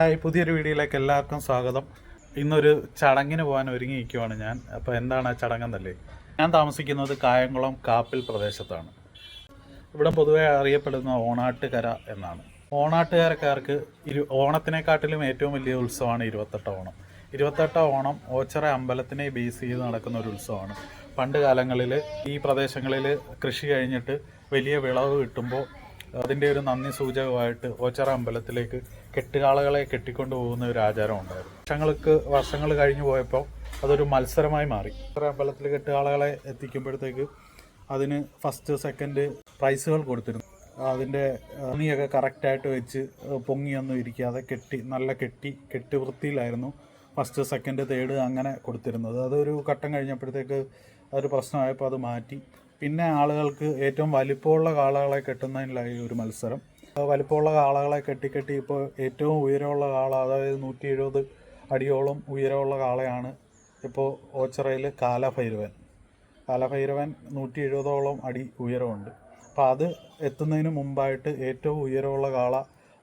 Hi പുതിയൊരു വീഡിയോയിലേക്ക് എല്ലാവർക്കും സ്വാഗതം. ഇന്നൊരു ചടങ്ങിന് പോകാൻ ഒരുങ്ങി നിൽക്കുവാണ് ഞാൻ. അപ്പോൾ എന്താണ് ആ ചടങ്ങെന്നല്ലേ ഞാൻ താമസിക്കുന്നത് കായംകുളം കാപ്പിൽ പ്രദേശത്താണ്. ഇവിടെ പൊതുവെ അറിയപ്പെടുന്ന ഓണാട്ടുകര എന്നാണ്. ഓണാട്ടുകാരക്കാർക്ക് ഇരു ഓണത്തിനെക്കാട്ടിലും ഏറ്റവും വലിയ ഉത്സവമാണ് ഇരുപത്തെട്ട് ഓണം. ഇരുപത്തെട്ട് ഓണം ഓച്ചറ അമ്പലത്തിനെ ബേസ് ചെയ്ത് നടക്കുന്ന ഒരു ഉത്സവമാണ്. പണ്ട് കാലങ്ങളിൽ ഈ പ്രദേശങ്ങളിൽ കൃഷി കഴിഞ്ഞിട്ട് വലിയ വിളവ് കിട്ടുമ്പോൾ അതിന്റെ ഒരു നന്ദി സൂചകമായിട്ട് ഓച്ചറ അമ്പലത്തിലേക്ക് കെട്ടുകാളകളെ കെട്ടിക്കൊണ്ട് പോകുന്ന ഒരു ആചാരം ഉണ്ടായിരുന്നു. വർഷങ്ങൾക്ക് വർഷങ്ങൾ കഴിഞ്ഞു പോയപ്പോൾ അതൊരു മത്സരമായി മാറി. ഓച്ചറ അമ്പലത്തിൽ കെട്ടുകാളകളെ എത്തിക്കുമ്പോഴത്തേക്ക് അതിന് ഫസ്റ്റ് സെക്കൻഡ് പ്രൈസുകൾ കൊടുത്തിരുന്നു. അതിന്റെ തുണിയൊക്കെ കറക്റ്റായിട്ട് വെച്ച് പൊങ്ങിയൊന്നും ഇരിക്കാതെ കെട്ടി നല്ല കെട്ടി കെട്ടി വൃത്തിയിലായിരുന്നു ഫസ്റ്റ് സെക്കൻഡ് തേർഡ് അങ്ങനെ കൊടുത്തിരുന്നത്. അതൊരു ഘട്ടം കഴിഞ്ഞപ്പോഴത്തേക്ക് അതൊരു പ്രശ്നമായപ്പോൾ അത് മാറ്റി. പിന്നെ ആളുകൾക്ക് ഏറ്റവും വലിപ്പമുള്ള കാളകളെ കെട്ടുന്നതിനായി ഒരു മത്സരം. വലിപ്പമുള്ള കാളകളെ കെട്ടിക്കെട്ടി കെട്ടി ഇപ്പോൾ ഏറ്റവും ഉയരമുള്ള കാള അതായത് നൂറ്റി എഴുപത് അടിയോളം ഉയരമുള്ള കാളയാണ് ഇപ്പോൾ ഓച്ചിറയിൽ കാലഭൈരവൻ. കാലഭൈരവൻ നൂറ്റി എഴുപതോളം അടി ഉയരമുണ്ട്. അപ്പോൾ അത് എത്തുന്നതിന് മുമ്പായിട്ട് ഏറ്റവും ഉയരമുള്ള കാള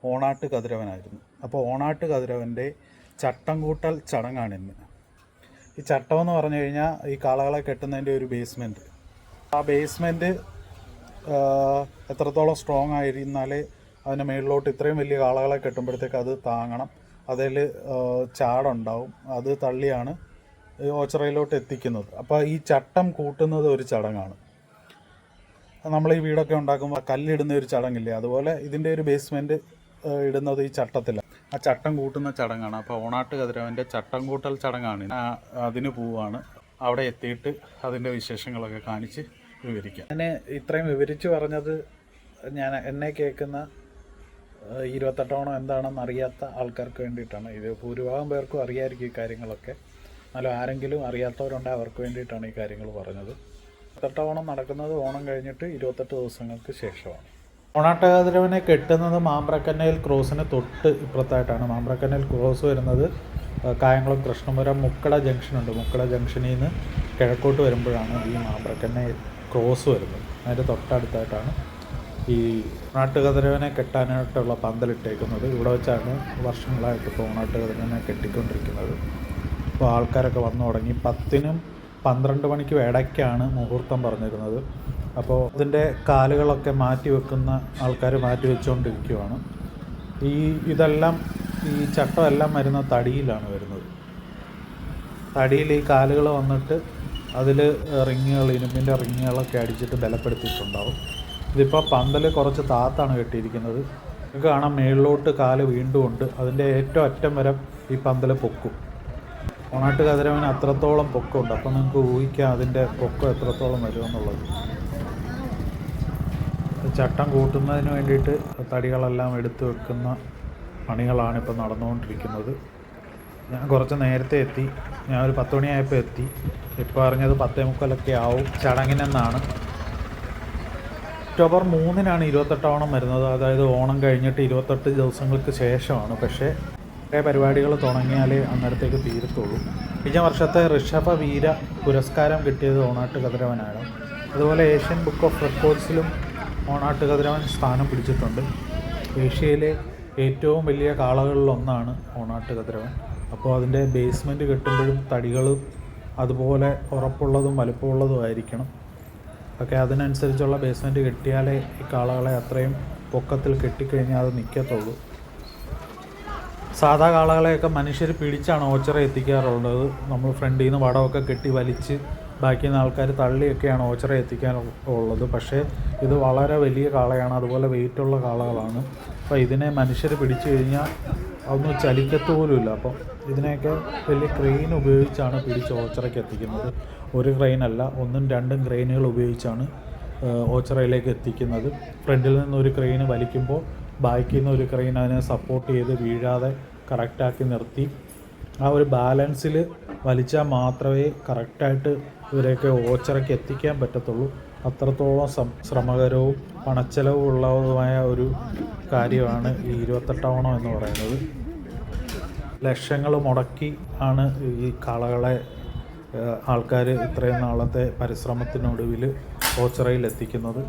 ഓണാട്ട് കതിരവനായിരുന്നു. അപ്പോൾ ഓണാട്ട് കതിരവന്റെ ചട്ടം കൂട്ടൽ ചടങ്ങാണിന്ന് ഈ ചട്ടം എന്ന് പറഞ്ഞു കഴിഞ്ഞാൽ ഈ കാളകളെ കെട്ടുന്നതിന്റെ ഒരു ബേസ്മെന്റ് ആ ബേസ്മെന്റ് എത്രത്തോളം സ്ട്രോങ് ആയിരുന്നാലേ അതിന് മുകളിലോട്ട് ഇത്രയും വലിയ കാളകളെ കെട്ടുമ്പോഴത്തേക്ക് അത് താങ്ങണം. അതിൽ ചാടുണ്ടാവും. അത് തള്ളിയാണ് ഓച്ചറയിലോട്ട് എത്തിക്കുന്നത്. അപ്പോൾ ഈ ചട്ടം കൂട്ടുന്നത് ഒരു ചടങ്ങാണ്. നമ്മൾ ഈ വീടൊക്കെ ഉണ്ടാക്കുമ്പോൾ കല്ലിടുന്ന ഒരു ചടങ്ങില്ലേ? അതുപോലെ ഇതിന്റെ ഒരു ബേസ്മെന്റ് ഇടുന്നത് ഈ ചട്ടത്തിലാണ് ആ ചട്ടം കൂട്ടുന്ന ചടങ്ങാണ്. അപ്പോൾ ഓണാട്ട് കതിരവന്റെ ചട്ടം കൂട്ടൽ ചടങ്ങാണ്. അതിന് പോവാണ്. അവിടെ എത്തിയിട്ട് അതിന്റെ വിശേഷങ്ങളൊക്കെ കാണിച്ച് വിവരിക്കാം. എന്നെ ഇത്രയും വിവരിച്ചു പറഞ്ഞത് ഞാൻ എന്നെ കേൾക്കുന്ന ഇരുപത്തെട്ടോണം എന്താണെന്ന് അറിയാത്ത ആൾക്കാർക്ക് വേണ്ടിയിട്ടാണ്. ഇത് ഭൂരിഭാഗം പേർക്കും അറിയായിരിക്കും ഈ കാര്യങ്ങളൊക്കെ. എന്നാലും ആരെങ്കിലും അറിയാത്തവരുണ്ടെങ്കിൽ അവർക്ക് വേണ്ടിയിട്ടാണ് ഈ കാര്യങ്ങൾ പറഞ്ഞത്. ഇരുപത്തെട്ട് ഓണം നടക്കുന്നത് ഓണം കഴിഞ്ഞിട്ട് ഇരുപത്തെട്ട് ദിവസങ്ങൾക്ക് ശേഷമാണ്. ഓണാട്ടകതിരവനെ കെട്ടുന്നത് മാമ്പ്രക്കന്നയിൽ ക്രോസിന് തൊട്ട് ഇപ്പുറത്തായിട്ടാണ്. മാമ്പ്രക്കന്നയിൽ ക്രോസ് വരുന്നത് കായംകുളം കൃഷ്ണപുരം മുക്കട ജംഗ്ഷനുണ്ട്. മുക്കട ജംഗ്ഷനിൽ നിന്ന് കിഴക്കോട്ട് വരുമ്പോഴാണ് ഈ മാമ്പ്രക്കന്നെ ക്രോസ് വരുന്നത്. അതിന്റെ തൊട്ടടുത്തായിട്ടാണ് ഈ നാട്ടുകതിരവനെ കെട്ടാനായിട്ടുള്ള പന്തലിട്ടേക്കുന്നത്. ഇവിടെ വെച്ചാണ് വർഷങ്ങളായിട്ട് ഇപ്പോൾ ഓണാട്ടുകതിരവനെ കെട്ടിക്കൊണ്ടിരിക്കുന്നത്. അപ്പോൾ ആൾക്കാരൊക്കെ വന്നു തുടങ്ങി. പത്തിനും പന്ത്രണ്ട് മണിക്കും ഇടയ്ക്കാണ് മുഹൂർത്തം പറഞ്ഞിരുന്നത്. അപ്പോൾ ഇതിന്റെ കാലുകളൊക്കെ മാറ്റി വെക്കുന്ന ആൾക്കാർ മാറ്റി വെച്ചുകൊണ്ടിരിക്കുവാണ് ഈ ഇതെല്ലാം ഈ ചട്ടമെല്ലാം വരുന്ന തടിയിലാണ് വരുന്നത്. തടിയിൽ ഈ കാലുകൾ വന്നിട്ട് അതിൽ റിങ്ങുകൾ ഇരുമ്പിന്റെ റിങ്ങുകളൊക്കെ അടിച്ചിട്ട് ബലപ്പെടുത്തിയിട്ടുണ്ടാവും. ഇതിപ്പോൾ പന്തൽ കുറച്ച് താത്താണ് കെട്ടിയിരിക്കുന്നത്. നിങ്ങൾക്ക് കാണാം മേളിലോട്ട് കാൽ വീണ്ടും ഉണ്ട് അതിന്റെ ഏറ്റവും അറ്റം വരെ ഈ പന്തൽ പൊക്കും. ഓണാട്ട് കതിരവന് അത്രത്തോളം പൊക്കമുണ്ട്. അപ്പോൾ നിങ്ങൾക്ക് ഊഹിക്കാം അതിന്റെ പൊക്കം എത്രത്തോളം വരുമെന്നുള്ളത് ചട്ടം കൂട്ടുന്നതിന് വേണ്ടിയിട്ട് തടികളെല്ലാം എടുത്തു വെക്കുന്ന പണികളാണ് ഇപ്പോൾ നടന്നുകൊണ്ടിരിക്കുന്നത്. ഞാൻ കുറച്ച് നേരത്തെ എത്തി. ഞാൻ ഒരു പത്ത് മണിയായപ്പോൾ എത്തി. ഇപ്പോൾ അറിഞ്ഞത് പത്തേ മുക്കാലൊക്കെ ആവും. ചടങ്ങിനെന്നാണ്. ഒക്ടോബർ മൂന്നിനാണ് ഇരുപത്തെട്ട് ഓണം വരുന്നത്. അതായത് ഓണം കഴിഞ്ഞിട്ട് ഇരുപത്തെട്ട് ദിവസങ്ങൾക്ക് ശേഷമാണ്. പക്ഷേ കുറേ പരിപാടികൾ തുടങ്ങിയാലേ അന്നേരത്തേക്ക് തീരത്തുള്ളൂ. കഴിഞ്ഞ വർഷത്തെ ഋഷഭ വീര പുരസ്കാരം കിട്ടിയത് ഓണാട്ട് കതിരവനാണ്. അതുപോലെ ഏഷ്യൻ ബുക്ക് ഓഫ് റെക്കോർഡ്സിലും ഓണാട്ട് കതിരവൻ സ്ഥാനം പിടിച്ചിട്ടുണ്ട്. ഏഷ്യയിലെ ഏറ്റവും വലിയ കാളകളിലൊന്നാണ് ഓണാട്ട് കതിരവൻ. അപ്പോൾ അതിന്റെ ബേസ്മെന്റ് കെട്ടുമ്പോഴും തടികൾ അതുപോലെ ഉറപ്പുള്ളതും വലുപ്പമുള്ളതും ആയിരിക്കണം. ഒക്കെ അതിനനുസരിച്ചുള്ള ബേസ്മെന്റ് കെട്ടിയാലേ ഈ കാളകളെ അത്രയും പൊക്കത്തിൽ കെട്ടിക്കഴിഞ്ഞാൽ അത് നിൽക്കത്തുള്ളൂ സാധാ കാളകളെയൊക്കെ മനുഷ്യർ പിടിച്ചാണ് ഓച്ചറ എത്തിക്കാറുള്ളത്. നമ്മൾ ഫ്രണ്ടിൽ നിന്ന് വടമൊക്കെ കെട്ടി വലിച്ച് ബാക്കി ആൾക്കാർ തള്ളിയൊക്കെയാണ് ഓച്ചറ എത്തിക്കാൻ ഉള്ളത് പക്ഷേ ഇത് വളരെ വലിയ കാളയാണ്. അതുപോലെ വെയിറ്റുള്ള കാളകളാണ്. അപ്പോൾ ഇതിനെ മനുഷ്യർ പിടിച്ചു കഴിഞ്ഞാൽ അതൊന്നും ചലിക്കത്ത് പോലുമില്ല. അപ്പം ഇതിനെയൊക്കെ വലിയ ക്രെയിൻ ഉപയോഗിച്ചാണ് പിടിച്ച് ഓച്ചറയ്ക്ക് എത്തിക്കുന്നത്. ഒരു ക്രെയിൻ അല്ല ഒന്നും രണ്ടും ക്രെയിനുകൾ ഉപയോഗിച്ചാണ് ഓച്ചറയിലേക്ക് എത്തിക്കുന്നത്. ഫ്രണ്ടിൽ നിന്ന് ഒരു ക്രെയിൻ വലിക്കുമ്പോൾ ബാക്കിൽ നിന്ന് ഒരു ക്രെയിൻ അതിനെ സപ്പോർട്ട് ചെയ്ത് വീഴാതെ കറക്റ്റാക്കി നിർത്തി. ആ ഒരു ബാലൻസിൽ വലിച്ചാൽ മാത്രമേ കറക്റ്റായിട്ട് ഇവരെയൊക്കെ ഓച്ചറയ്ക്ക് എത്തിക്കാൻ പറ്റത്തുള്ളൂ. അത്രത്തോളം ശ്രമകരവും പണച്ചെലവും ഉള്ളതുമായ ഒരു കാര്യമാണ് ഈ ഇരുപത്തെട്ടാവണം എന്ന് പറയുന്നത്. ലക്ഷങ്ങൾ മുടക്കി ആണ് ഈ കാളകളെ ആൾക്കാർ ഇത്രയും നാളത്തെ പരിശ്രമത്തിനൊടുവിൽ ഓച്ചിറയിൽ എത്തിക്കുന്നത്.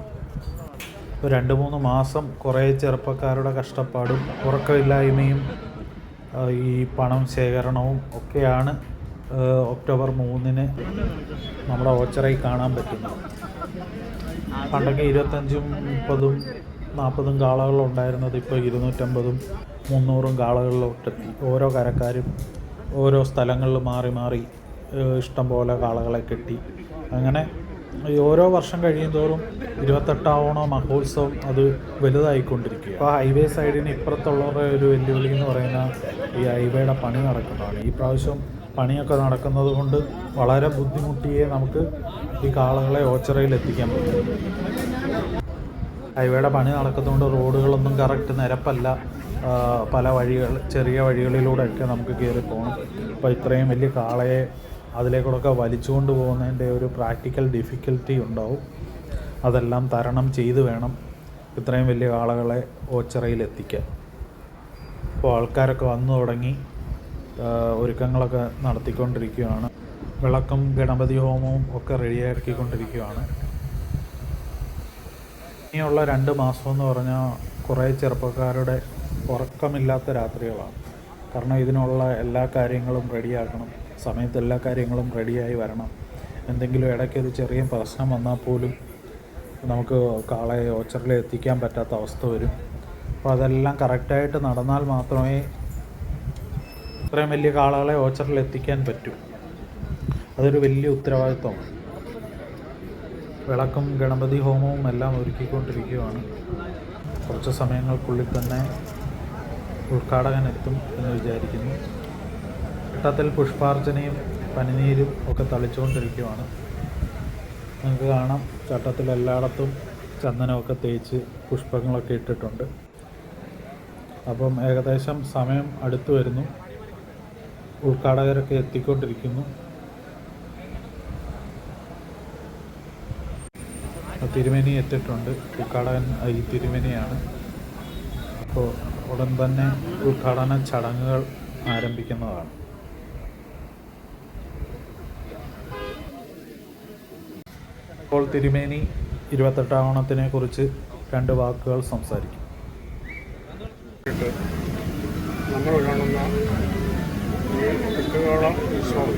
രണ്ട് മൂന്ന് മാസം കുറേ ചെറുപ്പക്കാരുടെ കഷ്ടപ്പാടും ഉറക്കമില്ലായ്മയും ഈ പണം ശേഖരണവും ഒക്കെയാണ് ഒക്ടോബർ മൂന്നിന് നമ്മുടെ ഓച്ചറയിൽ കാണാൻ പറ്റുന്നത് പണ്ടൊക്കെ ഇരുപത്തഞ്ചും മുപ്പതും നാൽപ്പതും കാളകളുണ്ടായിരുന്നത് ഇപ്പോൾ ഇരുന്നൂറ്റമ്പതും മുന്നൂറും കാളകളിലോട്ടെത്തി ഓരോ കരക്കാരും ഓരോ സ്ഥലങ്ങളിൽ മാറി മാറി ഇഷ്ടംപോലെ ഇഷ്ടം പോലെ കാളകളെ കെട്ടി. അങ്ങനെ ഓരോ വർഷം കഴിയും തോറും ഇരുപത്തെട്ടാവണ മഹോത്സവം അത് വലുതായിക്കൊണ്ടിരിക്കുക ഇപ്പോൾ ഹൈവേ സൈഡിന് ഇപ്പുറത്തുള്ളവരുടെ ഒരു വെല്ലുവിളി എന്ന് പറയുന്ന ഈ ഹൈവേയുടെ പണി നടക്കുന്നതാണ്. ഈ പ്രാവശ്യം പണിയൊക്കെ നടക്കുന്നത് കൊണ്ട് വളരെ ബുദ്ധിമുട്ടിയേ നമുക്ക് ഈ കാളകളെ ഓച്ചറയിൽ എത്തിക്കാൻ പറ്റും. ഹൈവേയുടെ പണി നടക്കുന്നതുകൊണ്ട് റോഡുകളൊന്നും കറക്റ്റ് നിരപ്പല്ല. പല വഴികൾ ചെറിയ വഴികളിലൂടെയൊക്കെ നമുക്ക് കയറി പോകണം. അപ്പോൾ ഇത്രയും വലിയ കാളയെ അതിലേക്കൂടെയൊക്കെ വലിച്ചുകൊണ്ട് പോകുന്നതിന്റെ ഒരു പ്രാക്ടിക്കൽ ഡിഫിക്കൽറ്റി ഉണ്ടാവും. അതെല്ലാം തരണം ചെയ്ത് വേണം ഇത്രയും വലിയ കാളകളെ ഓച്ചറയിൽ എത്തിക്കാൻ. അപ്പോൾ ആൾക്കാരൊക്കെ വന്നു തുടങ്ങി. ഒരുക്കങ്ങളൊക്കെ നടത്തിക്കൊണ്ടിരിക്കുകയാണ്. വിളക്കും ഗണപതി ഹോമവും ഒക്കെ റെഡിയാക്കിക്കൊണ്ടിരിക്കുകയാണ്. ഇനിയുള്ള രണ്ട് മാസം എന്ന് പറഞ്ഞാൽ കുറേ ചെറുപ്പക്കാരുടെ ഉറക്കമില്ലാത്ത രാത്രികളാണ്. കാരണം ഇതിനുള്ള എല്ലാ കാര്യങ്ങളും റെഡിയാക്കണം. സമയത്ത് എല്ലാ കാര്യങ്ങളും റെഡിയായി വരണം. എന്തെങ്കിലും ഇടയ്ക്ക് ഒരു ചെറിയ പ്രശ്നം വന്നാൽ പോലും നമുക്ക് കാളെ ഓച്ചറിൽ എത്തിക്കാൻ പറ്റാത്ത അവസ്ഥ വരും. അപ്പോൾ അതെല്ലാം കറക്റ്റായിട്ട് നടന്നാൽ മാത്രമേ ഇത്രയും വലിയ കാളകളെ ഓച്ചറിൽ എത്തിക്കാൻ പറ്റും. അതൊരു വലിയ ഉത്തരവാദിത്വമാണ്. വിളക്കും ഗണപതി ഹോമവും എല്ലാം ഒരുക്കിക്കൊണ്ടിരിക്കുകയാണ്. കുറച്ച് സമയങ്ങൾക്കുള്ളിൽ തന്നെ ഉദ്ഘാടകൻ എത്തും എന്ന് വിചാരിക്കുന്നു. ഘട്ടത്തിൽ പുഷ്പാർച്ചനയും പനിനീരും ഒക്കെ തളിച്ചുകൊണ്ടിരിക്കുകയാണ്. നിങ്ങൾക്ക് കാണാം ചട്ടത്തിൽ എല്ലായിടത്തും ചന്ദനമൊക്കെ തേച്ച് പുഷ്പങ്ങളൊക്കെ ഇട്ടിട്ടുണ്ട്. അപ്പം ഏകദേശം സമയം അടുത്തു വരുന്നു. ഉദ്ഘാടകരൊക്കെ എത്തിക്കൊണ്ടിരിക്കുന്നു. തിരുമേനി എത്തിയിട്ടുണ്ട്. ഉദ്ഘാടകൻ ഈ തിരുമേനിയാണ്. അപ്പോൾ ഉടൻ തന്നെ ഉദ്ഘാടന ചടങ്ങുകൾ ആരംഭിക്കുന്നതാണ്. ഇപ്പോൾ തിരുമേനി ഇരുപത്തെട്ടാം ഓണത്തിനെ കുറിച്ച് രണ്ട് വാക്കുകൾ സംസാരിക്കും. നമ്മൾ ഈ കെട്ടുകാള ഉത്സവം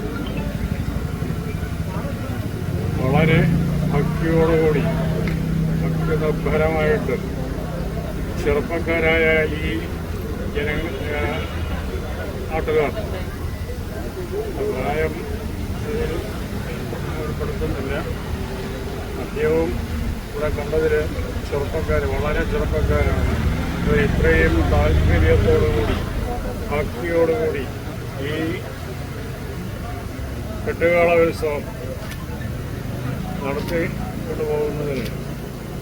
വളരെ ഭക്തിയോടുകൂടി ഭക്തിനിർഭരമായിട്ട് ചെറുപ്പക്കാരായ ഈ ജനങ്ങൾ നാട്ടുകാർ പ്രായം ഉൾപ്പെടുത്തുന്നില്ല മദ്യവും ഇവിടെ കണ്ടതിൽ ചെറുപ്പക്കാർ വളരെ ചെറുപ്പക്കാരാണ്. ഇത്രയും താല്പര്യത്തോടുകൂടി ഭക്തിയോടുകൂടി ഈ കെട്ടുകാള ഉത്സവം നടത്തി കൊണ്ടുപോകുന്നതിന്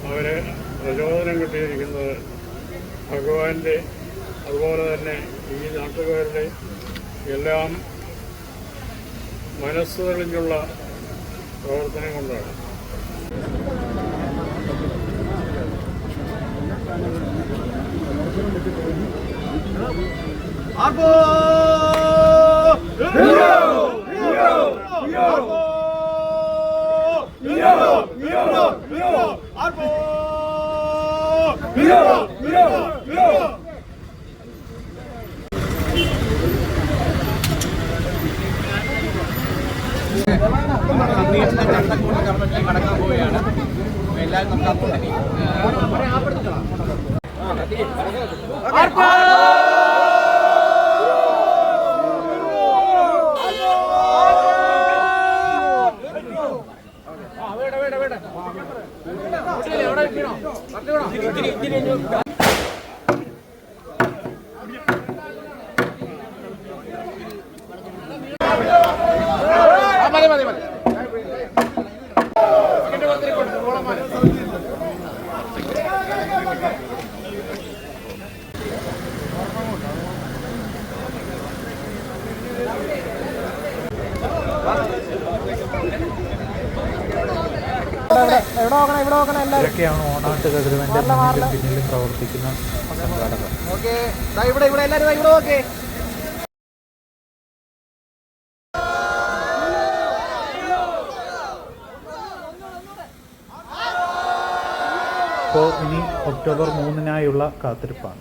അവരെ പ്രചോദനം കിട്ടിയിരിക്കുന്നത് ഭഗവാന്റെ അതുപോലെ തന്നെ ഈ നാട്ടുകാരുടെ എല്ലാം മനസ്സ് തെളിഞ്ഞുള്ള പ്രവർത്തനം കൊണ്ടാണ്. വീട്ടിലെ ചട്ടക്കൂട് കർമ്മത്തിൽ കടക്കാൻ പോവുകയാണ്. എല്ലാവരും നമുക്ക് അങ്ങോട്ടേക്ക് ഇതൊക്കെയാണ് ഓണാട്ട് കതിരുവന്റെ മുന്നിലും പിന്നിലും പ്രവർത്തിക്കുന്ന സംഘാടകർ. ഓക്കെ. ഇവിടെ ഇവിടെ എല്ലാവരും ഇവിടെ ഓക്കെ ഇനി ഒക്ടോബർ മൂന്നിനായുള്ള കാത്തിരിപ്പാണ്.